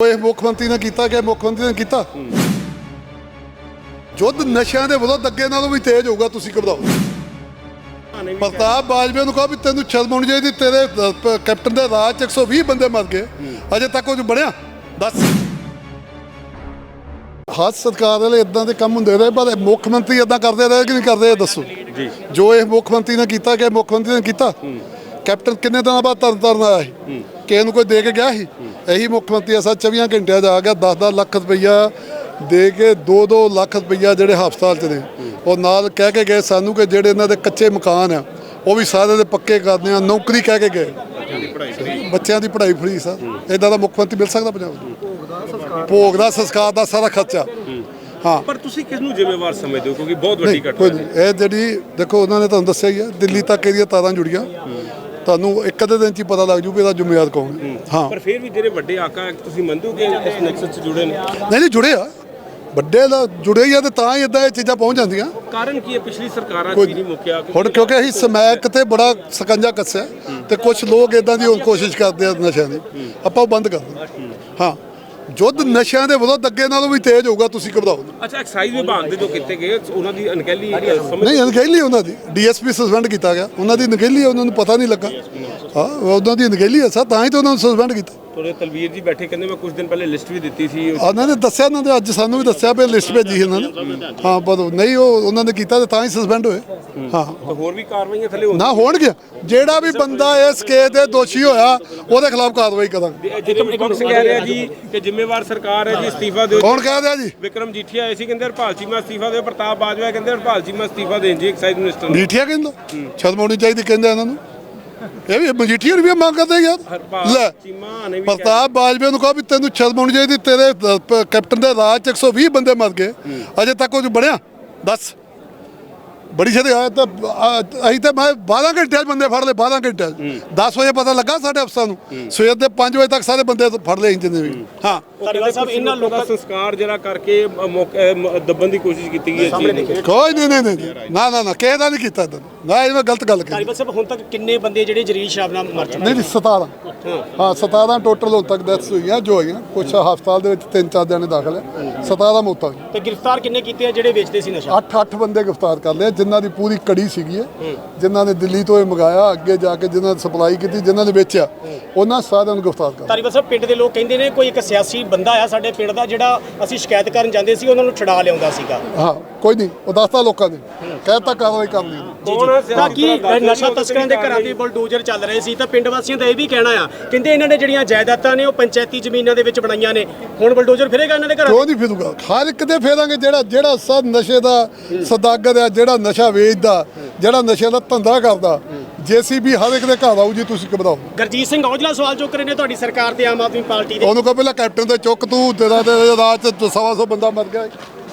ਇਹ ਮੁੱਖ ਮੰਤਰੀ ਨੇ ਕੀਤਾ ਕਿ ਮੁੱਖ ਮੰਤਰੀ ਨੇ ਕੀਤਾ। ਜੁੱਧ ਨਸ਼ਿਆਂ ਦੇ ਵਿਰੁੱਧ ਅੱਗੇ ਨਾਲੋਂ ਵੀ ਤੇਜ਼ ਹੋਊਗਾ ਤੁਸੀਂ ਘਬਰਾਓ ਪ੍ਰਤਾਪ ਬਾਜਵੇ ਨੂੰ ਕਹੋ ਵੀ ਤੈਨੂੰ ਸ਼ਰਮ ਆਉਣੀ ਚਾਹੀਦੀ ਤੇਰੇ ਅ, ਪ- ਕੈਪਟਨ ਦੇ ਰਾਜ ਚ 120 ਬੰਦੇ ਮਰ ਗਏ। ਅਜੇ ਤੱਕ ਕੁਝ ਬਣਿਆ? ਦੱਸ। ਹੱਥ ਸਰਕਾਰ ਵਾਲੇ ਇਦਾਂ ਦੇ ਕੰਮ ਹੁੰਦੇ ਰਹੇ ਪਰ ਮੁੱਖ ਮੰਤਰੀ ਇਦਾਂ ਕਰਦੇ ਰਹੇ ਕਿ ਨਹੀਂ ਕਰਦੇ ਇਹ ਦੱਸੋ। ਜੀ। ਜੋ ਇਹ ਮੁੱਖ ਮੰਤਰੀ ਨੇ ਕੀਤਾ ਕਿ ਮੁੱਖ ਮੰਤਰੀ ਨੇ ਕੀਤਾ। ਕੈਪਟਨ ਕਿੰਨੇ ਦਿਨਾਂ ਬਾਅਦ ਤਰਨ ਤਾਰਨ ਆਇਆ ਸੀ? ਕਿਸੇ ਨੂੰ ਕੋਈ ਦੇ ਕੇ ਗਿਆ ਸੀ? ਇਹੀ ਮੁੱਖ ਮੰਤਰੀ ਅਸਾ 24 ਘੰਟਿਆਂ ਦਾ ਆ ਗਿਆ 10-10 ਲੱਖ ਰੁਪਈਆ ਦੇ ਕੇ 2-2 ਲੱਖ ਰੁਪਈਆ ਜਿਹੜੇ ਹਸਪਤਾਲ ਚ ਨੇ। ਉਹ ਨਾਲ ਕਹਿ ਕੇ ਗਏ ਸਾਨੂੰ ਕਿ ਜਿਹੜੇ ਇਹਨਾਂ ਦੇ ਕੱਚੇ ਮਕਾਨ ਆ ਉਹ ਵੀ ਸਾਰੇ ਦੇ ਪੱਕੇ ਕਰਦੇ ਆ ਨੌਕਰੀ ਕਹਿ ਕੇ ਗਏ। ਬੱਚਿਆਂ ਦੀ ਪੜ੍ਹਾਈ ਫਰੀ ਸਰ। ਇਦਾਂ ਦਾ ਮੁੱਖ ਮੰਤਰੀ ਮਿਲ ਸਕਦਾ ਪੰਜਾਬ ਨੂੰ? ਭੋਗ ਦਾ ਸੰਸਕਾਰ ਦਾ ਸਾਰਾ ਖਰਚਾ। ਹਾਂ। ਪਰ ਤੁਸੀਂ ਕਿਸ ਨੂੰ ਜ਼ਿੰਮੇਵਾਰ ਸਮਝਦੇ ਹੋ? ਕਿਉਂਕਿ ਬਹੁਤ ਵੱਡੀ ਘਟਨਾ ਨਹੀਂ। ਇਹ ਜਿਹੜੀ ਦੇਖੋ ਉਹਨਾਂ ਨੇ ਤੁਹਾਨੂੰ ਦੱਸਿਆ ਹੀ ਹੈ ਦਿੱਲੀ ਤੱਕ ਇਹਦੀਆਂ ਤਾਰਾਂ ਜੁੜੀਆਂ। ਤੁਹਾਨੂੰ ਇੱਕ ਅੱਧੇ ਦਿਨ ਚ ਹੀ ਪਤਾ ਲੱਗ ਜੂ ਵੀ ਇਹਦਾ ਜ਼ਿੰਮੇਵਾਰ ਕੌਣ ਹੈ। ਹਾਂ। ਪਰ ਫਿਰ ਵੀ ਜਿਹੜੇ ਵੱਡੇ ਆਕਾ ਤੁਸੀਂ ਮੰਨਦੇ ਹੋ ਕਿ ਇਸ ਨੈਕਸਸ 'ਚ ਜੁੜੇ ਨੇ? ਨਹੀਂ ਨਹੀਂ ਜੁੜੇ ਆ। ਵੱਡੇ ਦਾ ਜੁੜੇ ਹੀ ਆ ਤੇ ਤਾਂ ਹੀ ਇਦਾਂ ਇਹ ਚੀਜ਼ਾਂ ਪਹੁੰਚ ਜਾਂਦੀਆਂ। ਕਾਰਨ ਕੀ ਹੈ? ਪਿਛਲੀ ਸਰਕਾਰਾਂ 'ਚ ਨਹੀਂ ਮੁੱਕਿਆ ਹੁਣ ਕਿਉਂਕਿ ਅਸੀਂ ਸਮੈਕ ਤੇ ਬੜਾ ਸਕੰਜਾ ਕੱਸਿਆ ਤੇ ਕੁਝ ਲੋਕ ਇਦਾਂ ਦੀ ਕੋਸ਼ਿਸ਼ ਕਰਦੇ ਆ ਨਸ਼ਿਆਂ ਦੀ। ਆਪਾਂ ਉਹ ਬੰਦ ਕਰ ਦਿੰਦੇ ਹਾਂ। ਜੁੱਧ ਨਸ਼ਿਆਂ ਦੇ ਵਿਰੁੱਧ ਅੱਗੇ ਨਾਲੋਂ ਵੀ ਤੇਜ਼ ਹੋਊਗਾ ਤੁਸੀਂ ਘਬਰਾਓ ਨਾ। ਅੱਛਾ ਐਕਸਾਈਜ਼ ਵਿਭਾਗ ਦੇ ਜੋ ਕੀਤੇ ਗਏ ਉਹਨਾਂ ਦੀ ਅਣਗਹਿਲੀ ਸਮਝ ਨਹੀਂ ਅਣਗਹਿਲੀ ਉਹਨਾਂ ਦੀ। ਡੀਐਸਪੀ ਸਸਪੈਂਡ ਕੀਤਾ ਗਿਆ। ਉਹਨਾਂ ਦੀ ਅਣਗਹਿਲੀ ਹੈ ਉਹਨਾਂ ਨੂੰ ਪਤਾ ਨਹੀਂ ਲੱਗਾ। ਹਾਂ ਉਹਨਾਂ ਦੀ ਅਣਗਹਿਲੀ ਹੈ ਸਰ ਤਾਂ ਹੀ ਤਾਂ ਉਹਨਾਂ ਨੂੰ ਸਸਪੈਂਡ ਕੀਤਾ। ਥੋੜੇ ਤਲਵੀਰ ਜੀ ਬੈਠੇ ਕਹਿੰਦੇ ਮੈਂ ਕੁਝ ਦਿਨ ਪਹਿਲੇ ਲਿਸਟ ਵੀ ਦਿੱਤੀ ਸੀ। ਉਹਨਾਂ ਨੇ ਦੱਸਿਆ ਉਹਨਾਂ ਦੇ ਅੱਜ ਸਾਨੂੰ ਵੀ ਦੱਸਿਆ ਵੀ ਲਿਸਟ ਭੇਜੀ ਸੀ ਉਹਨਾਂ ਨੇ। ਹਾਂ ਪਰ ਨਹੀਂ ਉਹ ਉਹਨਾਂ ਨੇ ਕੀਤਾ ਤੇ ਤਾਂ ਹੀ ਸਸਪੈਂਡ ਹੋਏ। ਹਾਂ। ਤਾਂ ਹੋਰ ਵੀ ਕਾਰਵਾਈਆਂ ਥੱਲੇ ਹੋਣ ਨਾ ਹੋਣਗੇ ਜਿਹੜਾ ਵੀ ਬੰਦਾ ਇਸ ਕੇਸ ਦੇ ਦੋਸ਼ੀ ਹੋਇਆ ਉਹਦੇ ਖਿਲਾਫ ਕਾਰਵਾਈ ਕਰਾਂਗੇ। ਜਿਹੜੇ ਵਿਪਕਸ਼ ਕਹਿ ਰਿਹਾ ਜੀ ਕਿ ਜ਼ਿੰਮੇਵਾਰ ਸਰਕਾਰ ਹੈ ਜੀ ਅਸਤੀਫਾ ਦਿਓ ਕੌਣ ਕਹਿ ਰਿਹਾ ਜੀ? ਵਿਕਰਮ ਜੀਠੀ ਆਏ ਸੀ ਕਹਿੰਦੇ ਹਰਪਾਲ ਚੀਮਾ ਅਸਤੀਫਾ ਦਿਓ ਪ੍ਰਤਾਪ ਬਾਜਵਾ ਕਹਿੰਦੇ ਹਰਪਾਲ ਚੀਮਾ ਅਸਤੀਫਾ ਦੇਣ ਜੀ ਐਕਸਾਈਜ਼ ਮਿਨਿਸਟਰ ਨੂੰ ਮਜੀਠੀਆ ਕਹਿੰਦਾ? ਆਉਣੀ ਚਾਹੀਦੀ ਕਹਿੰਦੇ ਇਹਨਾਂ ਨੂੰ। ਇਹ ਵੀ ਮਜੀਠੀਆ ਨੂੰ ਵੀ ਮੰਗ ਕਰਦੇ ਯਾਰ। ਲੈ ਚੀਮਾ ਨੇ ਵੀ ਕਿਹਾ- ਪ੍ਰਤਾਪ ਬਾਜਵੇ ਨੂੰ ਕਹੋ ਵੀ ਤੈਨੂੰ ਸ਼ਰਮ ਆਉਣੀ ਚਾਹੀਦੀ ਤੇਰੇ ਕੈਪਟਨ ਦੇ ਰਾਜ ਚ 120 ਬੰਦੇ ਮਰ ਗਏ। ਅਜੇ ਤੱਕ ਕੁਝ ਬਣਿਆ? ਦੱਸ। ਬੜੀ ਛੇਤੀ ਆਇਆ ਤਾਂ ਅਸੀਂ ਤਾਂ ਮੈਂ 12 ਘੰਟਿਆਂ 'ਚ ਬੰਦੇ ਫੜ ਲਏ 12 ਘੰਟਿਆਂ 'ਚ। 10 ਵਜੇ ਪਤਾ ਲੱਗਾ ਸਾਡੇ ਅਫਸਰਾਂ ਨੂੰ। ਸਵੇਰ ਦੇ 5 ਵਜੇ ਤੱਕ ਸਾਰੇ ਬੰਦੇ ਫੜ ਲਏ ਜਿੰਨੇ ਵੀ। ਹਾਂ। ਉਹ ਸਾਹਿਬ ਇਹਨਾਂ ਲੋਕਾਂ ਦਾ ਸੰਸਕਾਰ ਜਿਹੜਾ ਕਰਕੇ ਦੱਬਣ ਦੀ ਕੋਸ਼ਿਸ਼ ਕੀਤੀ ਗਈ ਹੈ। ਕੋਈ ਨਹੀਂ ਨਹੀਂ ਨਹੀਂ ਨਾ ਨਾ ਨਾ ਕਿਸੇ ਦਾ ਨਹੀਂ ਕੀਤਾ ਏਦਾਂ। ਨਾ ਇਹ ਮੈਂ ਗਲਤ ਗੱਲ ਕੀਤੀ ਤਾਰੀਬਲ ਸਾਹਿਬ ਹੁਣ ਤੱਕ ਕਿੰਨੇ ਬੰਦੇ ਜਿਹੜੇ ਜਰੀਲ ਸ਼ਰਾਬ ਨਾਲ ਮਰ ਚੁੱਕੇ ਨਹੀਂ ਨਹੀਂ 17 ਹਾਂ 17 ਟੋਟਲ ਹੁਣ ਤੱਕ ਡੈਥਸ ਹੋਈਆਂ ਜੋ ਹੋਈਆਂ ਕੁਝ ਹਸਪਤਾਲ ਦੇ ਵਿੱਚ ਤਿੰਨ ਚਾਰ ਜਣੇ ਦਾਖਲ ਹੈ 17 ਮੌਤਾਂ ਤੇ ਗ੍ਰਿਫਤਾਰ ਕਿੰਨੇ ਕੀਤੇ ਆ ਜਿਹੜੇ ਵੇਚਦੇ ਸੀ ਨਸ਼ਾ? 8-8 ਬੰਦੇ ਗ੍ਰਿਫਤਾਰ ਕਰ ਲਏ ਜਿਨ੍ਹਾਂ ਦੀ ਪੂਰੀ ਕੜੀ ਸੀਗੀ ਜਿਨ੍ਹਾਂ ਨੇ ਦਿੱਲੀ ਤੋਂ ਇਹ ਮੰਗਾਇਆ ਅੱਗੇ ਜਾ ਕੇ ਜਿਨ੍ਹਾਂ ਨੇ ਸਪਲਾਈ ਕੀਤੀ ਜਿਨ੍ਹਾਂ ਨੇ ਵੇਚਿਆ। ਉਹਨਾਂ ਸਾਰਿਆਂ ਨੂੰ ਗ੍ਰਿਫਤਾਰ ਕਰ। ਤਾਰੀਬਲ ਸਾਹਿਬ ਪਿੰਡ ਦੇ ਲੋਕ ਕਹਿੰਦੇ ਨੇ ਕੋਈ ਇੱਕ ਸਿਆਸੀ ਬੰਦਾ ਆ ਸਾਡੇ ਪਿੰਡ ਦਾ ਜਿਹੜਾ ਅਸੀਂ ਸ਼ਿਕਾਇਤ ਕਰਨ ਜਾਂਦੇ ਸੀ ਉਹਨਾਂ ਨੂੰ ਛੁਡਾ ਲਿਆਉਂਦਾ ਸੀਗਾ। ਹਾਂ ਕੋਈ ਨਹੀਂ ਉਹ ਦੱਸਤਾ ਲੋਕਾਂ ਨੇ ਕਹਿਤਾ ਕਾਰਵਾਈ। ਕੌਣ ਹੈ ਤਾਂ ਕੀ ਨਸ਼ਾ ਤਸਕਰਾਂ ਦੇ ਘਰਾਂ ਦੇ ਬਲਡੋਜ਼ਰ ਚੱਲ ਰਹੇ ਸੀ ਤਾਂ ਪਿੰਡ ਵਾਸੀਆਂ ਦਾ ਇਹ ਵੀ ਕਹਿਣਾ ਆ ਕਹਿੰਦੇ ਇਹਨਾਂ ਨੇ ਜਿਹੜੀਆਂ ਜਾਇਦਾਦਾਂ ਨੇ ਉਹ ਪੰਚਾਇਤੀ ਜ਼ਮੀਨਾਂ ਦੇ ਵਿੱਚ ਬਣਾਈਆਂ ਨੇ। ਹੁਣ ਬਲਡੋਜ਼ਰ ਫਿਰੇਗਾ ਇਹਨਾਂ ਦੇ ਘਰਾਂ ਕਿਉਂ ਨਹੀਂ ਫਿਰੂਗਾ? ਹਰ ਇੱਕ ਦੇ ਫੇਰਾਂਗੇ ਜਿਹੜਾ ਜਿਹੜਾ ਸਦ ਨਸ਼ੇ ਦਾ ਸਦਾਗਰ ਆ ਜਿਹੜਾ ਨਸ਼ਾ ਵੇਚਦਾ ਜਿਹੜਾ ਨਸ਼ੇ ਦਾ ਧੰਦਾ ਕਰਦਾ ਜੀਸੀਬੀ ਹਰ ਇੱਕ ਦੇ ਘਰ ਆਊ ਜੀ ਤੁਸੀਂ ਘਬਰਾਓ ਗਰਜੀਤ ਸਿੰਘ ਔਜਲਾ ਸਵਾਲ ਚੁੱਕ ਰਹੇ ਨੇ ਤੁਹਾਡੀ ਸਰਕਾਰ ਤੇ ਆਮ ਆਦਮੀ ਪਾਰਟੀ ਦੇ। ਉਹਨੂੰ ਕਹੋ ਪਹਿਲਾਂ ਕੈਪਟਨ ਦੇ ਚੁੱਕ ਤੂੰ ਤੇਰਾ ਤੇ ਰਾਤ ਬੰਦਾ ਮਰ ਗਿਆ